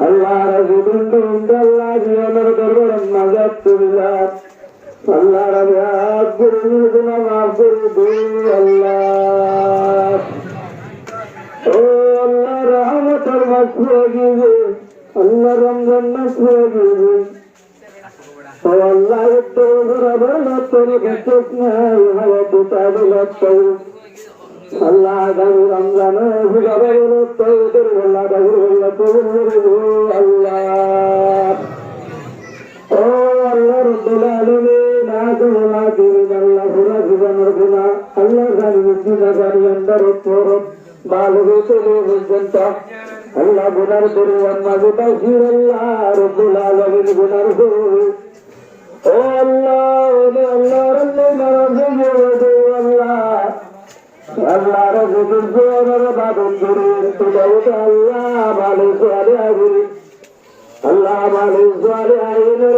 আল্লাহ জীবনের নাজাত তুলিলাম আল্লাহ বরাবর আল্লাহ রব্বুল আলামিন আগুলা দিন আল্লাহ পুরা জীবনের গুনাহ আল্লাহ জানি মুসলিমা জানি আন্দার তোর বালুকে চলে পর্যন্ত। আল্লাহ গুনার পরিমাণ মাঝে তাসির আল্লাহ রব্বুল আলামিন গুনার হয়ে ও আল্লাহ ওরে আল্লাহ রব্বুল আলামিন আল্লাহ। আল্লাহ রব্বুল জোরের বাদন ধরে তুলে আল্লাহ ভালো সোয়ালে আগুরি আল্লাহ ভালো সোয়ালে আইনের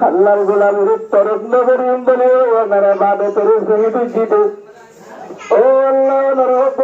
আল্লাহর গোলাম তরফ নগরী বলে ওনারা বাদে শহীদ দিতে ও আল্লাহ।